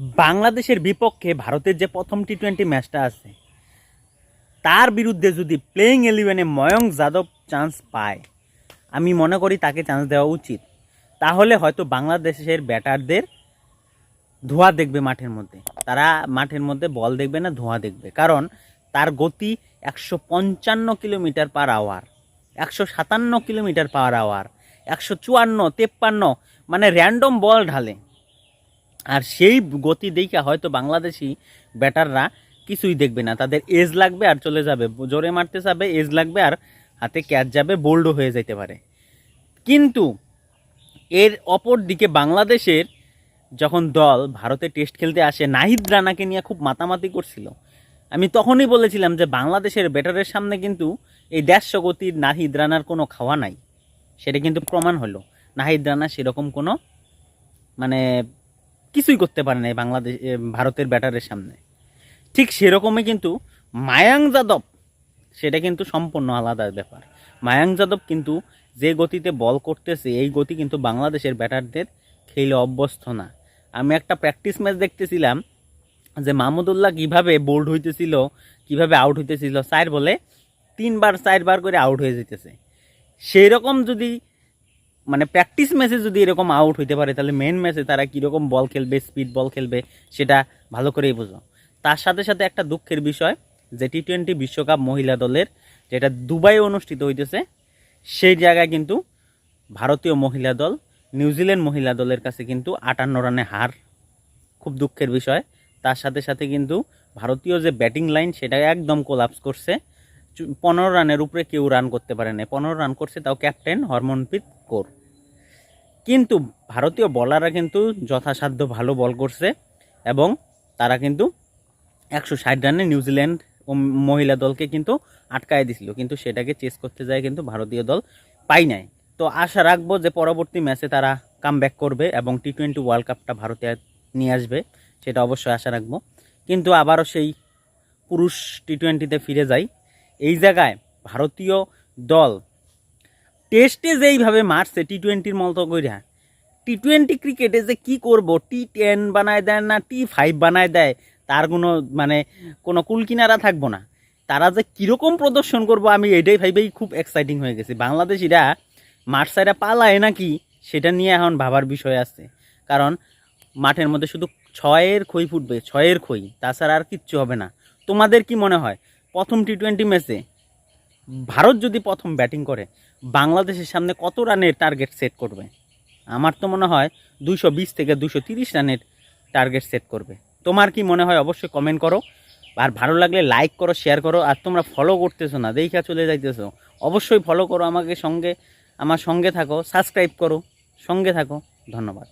বাংলাদেশের বিপক্ষে ভারতের যে প্রথম টি টোয়েন্টি ম্যাচটা আছে, তার বিরুদ্ধে যদি প্লেইং ইলেভেনে ময়ঙ্ক যাদব চান্স পায়, আমি মনে করি তাকে চান্স দেওয়া উচিত। তাহলে হয়তো বাংলাদেশের ব্যাটারদের ধোঁয়া দেখবে মাঠের মধ্যে। তারা মাঠের মধ্যে বল দেখবে না, ধোঁয়া দেখবে। কারণ তার গতি একশো পঞ্চান্ন কিলোমিটার পার আওয়ার একশো সাতান্ন কিলোমিটার পার আওয়ার একশো চুয়ান্ন, তেপ্পান্ন মানে র্যান্ডম বল ঢালে। আর সেই গতি দেখে হয়তো বাংলাদেশি ব্যাটাররা কিছুই দেখবে না। তাদের এজ লাগবে আর চলে যাবে। জোরে মারতে যাবে এজ লাগবে আর হাতে ক্যাচ যাবে বোল্ডও হয়ে যেতে পারে। কিন্তু এর অপর দিকে বাংলাদেশের যখন দল ভারতে টেস্ট খেলতে আসে, নাহিদ রানাকে নিয়ে খুব মাতামাতি করছিল। আমি তখনই বলেছিলাম যে বাংলাদেশের ব্যাটারের সামনে কিন্তু এই দেড়শো গতির নাহিদ রানার কোনো খাওয়া নাই। সেটা কিন্তু প্রমাণ হলো। নাহিদ রানা সেরকম কোনো মানে কিছুই করতে পারে নাই বাংলাদেশ ভারতের ব্যাটারের সামনে। ঠিক সেরকমই কিন্তু মায়াং যাদব, সেটা কিন্তু সম্পূর্ণ আলাদা ব্যাপার। মায়াং যাদব কিন্তু যে গতিতে বল করতেছে, এই গতি কিন্তু বাংলাদেশের ব্যাটারদের খেলে অভ্যস্ত না। আমি একটা প্র্যাকটিস ম্যাচ দেখতেছিলাম, যে মাহমুদুল্লাহ কীভাবে বোল্ড হইতেছিল, কীভাবে আউট হইতেছিল চার বলে তিনবার, চারবার করে আউট হয়ে যেতেছে। সেই রকম যদি মানে প্র্যাকটিস ম্যাচে যদি এরকম আউট হইতে পারে, তাহলে মেন ম্যাচে তারা কীরকম বল খেলবে স্পিড বল খেলবে, সেটা ভালো করেই বোঝো। তার সাথে সাথে একটা দুঃখের বিষয়, যে টি টোয়েন্টি বিশ্বকাপ মহিলা দলের, যেটা দুবাই অনুষ্ঠিত হইতেছে, সেই জায়গায় কিন্তু ভারতীয় মহিলা দল নিউজিল্যান্ড মহিলা দলের কাছে কিন্তু আটান্ন রানে হার। খুব দুঃখের বিষয়। তার সাথে সাথে কিন্তু ভারতীয় যে ব্যাটিং লাইন সেটা একদম কোলাপস করছে। পনেরো রানের উপরে কেউ রান করতে পারে না পনেরো রান করছে, তাও ক্যাপ্টেন হরমনপ্রীত কৌর। কিন্তু ভারতীয় বলাররা কিন্তু যথাসাধ্য ভালো বল করছে এবং তারা কিন্তু একশো ষাট রানে নিউজিল্যান্ড মহিলা দলকে কিন্তু আটকায় দিছিল। কিন্তু সেটাকে চেস করতে যায় কিন্তু ভারতীয় দল পাই নাই। তো আশা রাখব যে পরবর্তী ম্যাচে তারা কাম করবে এবং টি টোয়েন্টি ওয়ার্ল্ড কাপটা ভারতে নিয়ে আসবে, সেটা অবশ্যই আশা রাখব। কিন্তু আবারও সেই পুরুষ টি টোয়েন্টিতে ফিরে যাই। এই জায়গায় ভারতীয় দল টেস্টে যেইভাবে মারছে টি টোয়েন্টির মতো কইরা টি টোয়েন্টি ক্রিকেটে যে কি করব? টি টেন বানায় দেয় না টি ফাইভ বানায় দেয়, তার কোনো মানে কোনো কুলকিনারা থাকব না। তারা যে কীরকম প্রদর্শন করব আমি এটাই ভাইবেই খুব এক্সাইটিং হয়ে গেছি। বাংলাদেশিরা মাঠ সাইডে পালায় নাকি, সেটা নিয়ে এখন ভাবার বিষয় আছে। কারণ মাঠের মধ্যে শুধু ছয়ের খই ফুটবে, ছয়ের খই, তাছাড়া আর কিচ্ছু হবে না। তোমাদের কি মনে হয়? প্রথম টি টোয়েন্টি ম্যাচে ভারত যদি প্রথম ব্যাটিং করে, বাংলাদেশের সামনে কত রানের টার্গেট সেট করবে? আমার তো মনে হয় দুশো বিশ থেকে দুশো তিরিশ রানের টার্গেট সেট করবে। তোমার কি মনে হয় অবশ্যই কমেন্ট করো। আর ভালো লাগলে লাইক করো শেয়ার করো, আর তোমরা ফলো করতেছো না, দেখা চলে যাইতেছো। অবশ্যই ফলো করো আমাকে সঙ্গে, আমার সঙ্গে থাকো সাবস্ক্রাইব করো, সঙ্গে থাকো, ধন্যবাদ।